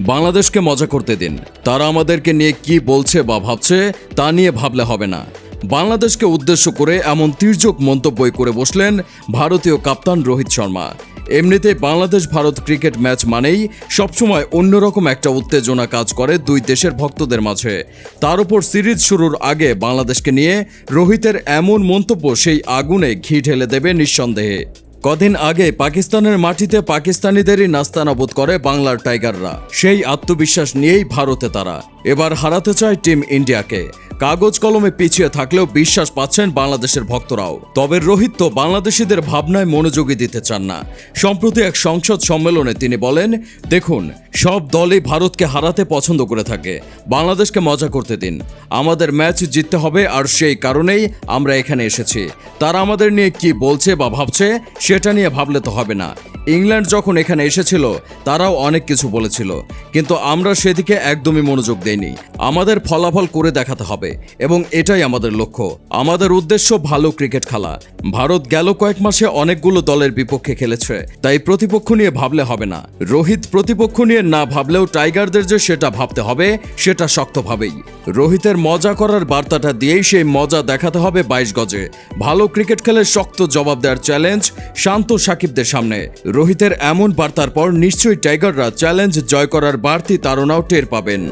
বাংলাদেশকে মজা করতে দিন। তারা আমাদেরকে নিয়ে কি বলছে বা ভাবছে, তা নিয়ে ভাবলে হবে না। বাংলাদেশকে উদ্দেশ্য করে এমন তির্যক মন্তব্যই করে বসলেন ভারতীয় কাপ্তান রোহিত শর্মা। এমনিতে বাংলাদেশ ভারত ক্রিকেট ম্যাচ মানেই সবসময় অন্যরকম একটা উত্তেজনা কাজ করে দুই দেশের ভক্তদের মাঝে। তার উপর সিরিজ শুরুর আগে বাংলাদেশকে নিয়ে রোহিতের এমন মন্তব্য সেই আগুনে ঘি ঢেলে দেবে নিঃসন্দেহে। কদিন আগে পাকিস্তানের মাটিতে পাকিস্তানিদেরই নাস্তানাবুদ করে বাংলার টাইগাররা। সেই আত্মবিশ্বাস নিয়েই ভারতে তারা। এবার হারাতে চায় টিম ইন্ডিয়াকে। কাগজ কলমে পিছিয়ে থাকলেও বিশ্বাস পাচ্ছেন বাংলাদেশের ভক্তরাও। তবে রোহিত তো বাংলাদেশিদের ভাবনায় মনোযোগী দিতে চান না। সম্প্রতি এক সংসদ সম্মেলনে তিনি বলেন, দেখুন, সব দলই ভারতকে হারাতে পছন্দ করে থাকে। বাংলাদেশকে মজা করতে দিন। আমাদের ম্যাচ জিততে হবে আর সেই কারণেই আমরা এখানে এসেছি। তারা আমাদের নিয়ে কি বলছে বা ভাবছে সেটা নিয়ে ভাবলে তো হবে না। ইংল্যান্ড যখন এখানে এসেছিল, তারাও অনেক কিছু বলেছিল। কিন্তু আমরা সেদিকে একদমই মনোযোগ দেইনি। আমাদের ফলাফল করে দেখাতে হবে এবং এটাই আমাদের লক্ষ্য। আমাদের উদ্দেশ্য ভালো ক্রিকেট খেলা। ভারত গেল কয়েক মাসে অনেকগুলো দলের বিপক্ষে খেলেছে, তাই প্রতিপক্ষ নিয়ে ভাবলে হবে না। রোহিত প্রতিপক্ষ নিয়ে না ভাবলেও টাইগারদের যে সেটা ভাবতে হবে, সেটা শক্তভাবেই। রোহিতের মজা করার বার্তাটা দিয়েই সেই মজা দেখাতে হবে বাইশ গজে। ভালো ক্রিকেট খেলে শক্ত জবাব দেওয়ার চ্যালেঞ্জ শান্ত সাকিবদের সামনে। রোহিতের এমন বার্তার পর নিশ্চয়ই টাইগাররা চ্যালেঞ্জ জয় করার বাড়তি তাড়নাও টের পাবেন।